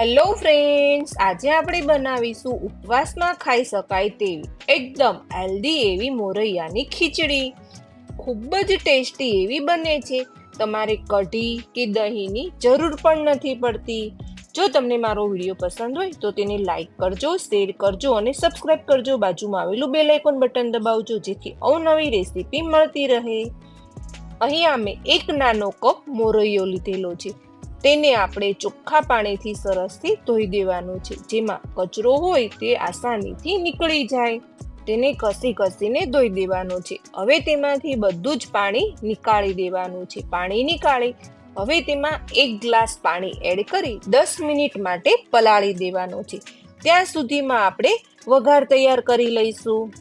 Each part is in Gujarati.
હેલો ફ્રેન્ડ્સ આજે આપણે બનાવીશું ઉપવાસમાં ખાઈ શકાય તેવી, એકદમ હેલ્ધી એવી મોરૈયાની ખીચડી. ખૂબ જ ટેસ્ટી એવી બને છે. તમારે કઢી કે દહીંની જરૂર પણ નથી પડતી. જો તમને મારો વીડિયો પસંદ હોય, તો તેને લાઈક કરજો શેર કરજો અને સબસ્ક્રાઇબ કરજો. બાજુમાં આવેલું બેલ આઇકોન બટન દબાવજો, જેથી અવનવી રેસીપી મળતી રહે. અહીં અમે એક નાનો કપ મોરૈયો લીધેલો છે. તેને આપણે ચોખ્ખા પાણીથી સરસથી ધોઈ દેવાનું છે. જેમાં કચરો હોય તે આસાનીથી નીકળી જાય. તેને કસી કસીને ધોઈ દેવાનું છે. હવે તેમાંથી બધું જ પાણી નીકાળી દેવાનું છે. પાણી નીકાળી, હવે તેમાં એક ગ્લાસ પાણી એડ કરી દસ મિનિટ માટે પલાળી દેવાનું છે. ત્યાં સુધીમાં આપણે વઘાર તૈયાર કરી લઈશું.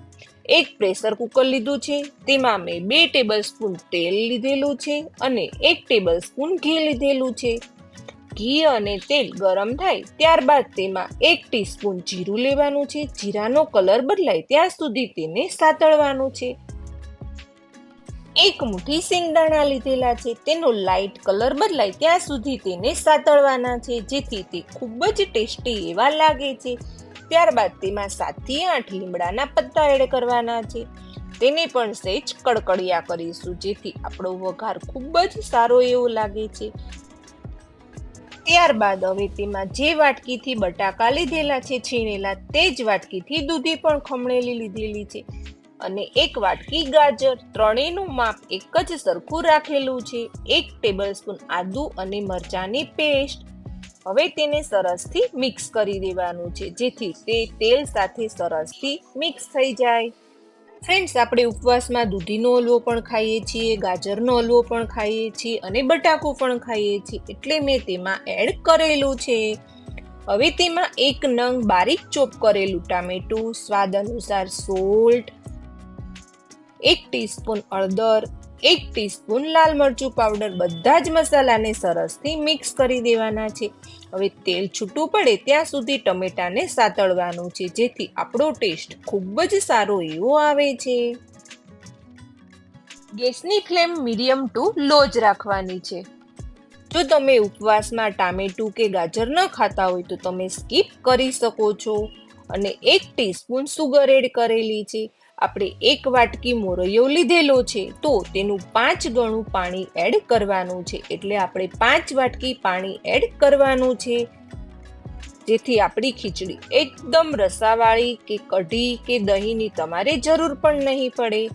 એક પ્રેશર કુકર લીધું છે, તેમાં મેં બે ટેબલ સ્પૂન તેલ લીધેલું છે અને એક ટેબલ સ્પૂન ઘી લીધેલું છે. ઘી અને તેલ ગરમ થાય ત્યારબાદ તેમાં એક ટીસ્પૂન જીરું લેવાનું છે, જીરાનો કલર બદલાય ત્યાં સુધી તેને સાતળવાનું છે. એક મુઠ્ઠી સિંગદાણા લીધેલા છે. તેનો લાઇટ કલર બદલાય ત્યાં સુધી તેને સાતળવાના છે, જેથી તે ખૂબ જ ટેસ્ટી એવા લાગે છે. ત્યારબાદ તેમાં સાતથી આઠ લીમડાના પત્તા એડ કરવાના છે. તેને પણ સહેજ કડકડિયા કરીશું, જેથી આપણો વઘાર ખૂબ જ સારો એવો લાગે છે. ત્યારબાદ હવે તેમાં જે વાટકીથી બટાકા લીધેલા છે, છીણેલા, તે જ વાટકીથી દૂધી પણ ખમણેલી લીધેલી છે. અને એક વાટકી ગાજર ત્રણેયનું માપ એક જ સરખું રાખેલું છે. એક ટેબલ સ્પૂન આદુ અને મરચાંની પેસ્ટ હવે તેને સરસથી મિક્સ કરી દેવાનું છે, જેથી તે તેલ સાથે સરસથી મિક્સ થઈ જાય. ફ્રેન્ડ્સ આપણે ઉપવાસમાં દૂધીનો હલવો પણ ખાઈએ છીએ, ગાજરનો હલવો પણ ખાઈએ છીએ અને બટાકો પણ ખાઈએ છીએ, એટલે મેં તેમાં એડ કરેલું છે. હવે તેમાં એક નંગ બારીક ચોપ કરેલું ટામેટું, સ્વાદ અનુસાર સોલ્ટ એક ટીસ્પૂન હળદર, એક ટીસ્પૂન લાલ મરચું પાવડર બધા જ મસાલાને સરસથી મિક્સ કરી દેવાના છે. હવે તેલ છૂટું પડે ત્યાં સુધી ટમેટાને સાતળવાનું છે, જેથી આપણો ટેસ્ટ ખૂબ જ સારો એવો આવે છે. ગેસની ફ્લેમ મીડિયમ ટુ લો જ રાખવાની છે. જો તમે ઉપવાસમાં ટામેટું કે ગાજર ન ખાતા હોય તો તમે સ્કીપ કરી શકો છો. અને એક ટીસ્પૂન સુગર એડ કરેલી છે. આપણે એક વાટકી મોરૈયો લીધેલો છે, તો તેનું પાંચ ગણું પાણી એડ કરવાનું છે. એટલે આપણે પાંચ વાટકી પાણી એડ કરવાનું છે. જેથી આપણી ખીચડી એકદમ રસાવાળી કે કઢી કે દહીંની તમારે જરૂર પણ નહીં પડે.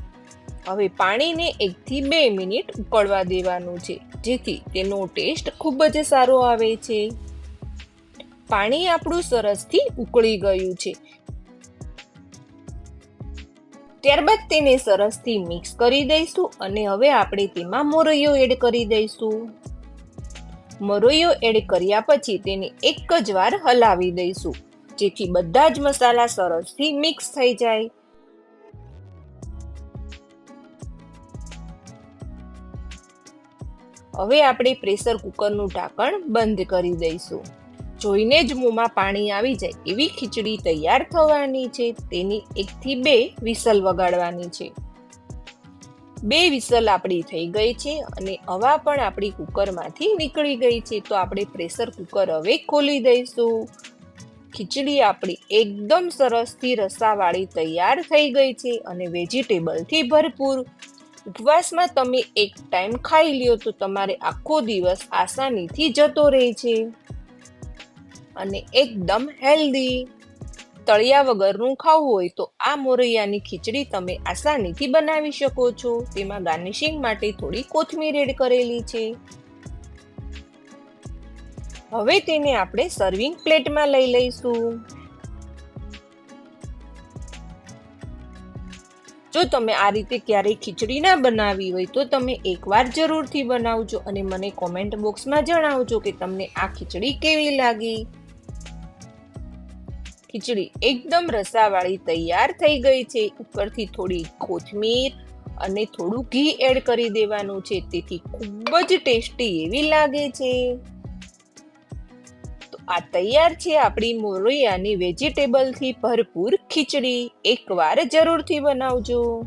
હવે પાણીને એકથી બે મિનિટ ઉકળવા દેવાનું છે, જેથી તેનો ટેસ્ટ ખૂબ જ સારો આવે છે. પાણી આપણું સરસથી ઉકળી ગયું છે. ત્યારબાદ તેને સરસથી મિક્સ કરી દઈશું અને હવે આપણે તેમાં મોરૈયો એડ કરી દઈશું. મોરૈયો એડ કર્યા પછી તેને એક જ વાર હલાવી દઈશું, જેથી બધા જ મસાલા સરસથી મિક્સ થઈ જાય. હવે આપણે પ્રેશર કુકરનું ઢાંકણ બંધ કરી દઈશું. જોઈને જ મોંમાં પાણી આવી જાય એવી ખીચડી તૈયાર થવાની છે. તેની એકથી બે વિસલ વગાડવાની છે. બે વિસલ આપણી થઈ ગઈ છે અને હવા પણ આપણી કુકરમાંથી નીકળી ગઈ છે. તો આપણે પ્રેશર કુકર હવે ખોલી દઈશું. ખીચડી આપણી એકદમ સરસથી રસાવાળી તૈયાર થઈ ગઈ છે અને વેજીટેબલથી ભરપૂર. ઉપવાસમાં તમે એક ટાઈમ ખાઈ લ્યો તો તમારે આખો દિવસ આસાનીથી જતો રહે છે. અને એકદમ હેલ્ધી. તળિયા વગરનું ખાવું હોય તો આ મોરૈયાની ખીચડી તમે આસાનીથી બનાવી શકો છો. તેમાં ગાર્નિશિંગ માટે થોડી કોથમીર એડ કરેલી છે. હવે તેને આપણે સર્વિંગ પ્લેટમાં લઈ લઈશું. જો તમે આ રીતે ક્યારેય ખીચડી ના બનાવી હોય તો તમે એકવાર જરૂરથી બનાવજો અને મને કોમેન્ટ બોક્સમાં જણાવજો કે તમને આ ખીચડી કેવી લાગી. ખીચડી એકદમ રસાવાળી તૈયાર થઈ ગઈ છે. ઉપરથી થોડી કોથમીર અને થોડું ઘી એડ કરી દેવાનું છે. તેથી ખૂબ જ ટેસ્ટી એવી લાગે છે. તો આ તૈયાર છે આપણી મોરૈયાની વેજીટેબલથી ભરપૂર ખીચડી. એકવાર જરૂરથી બનાવજો.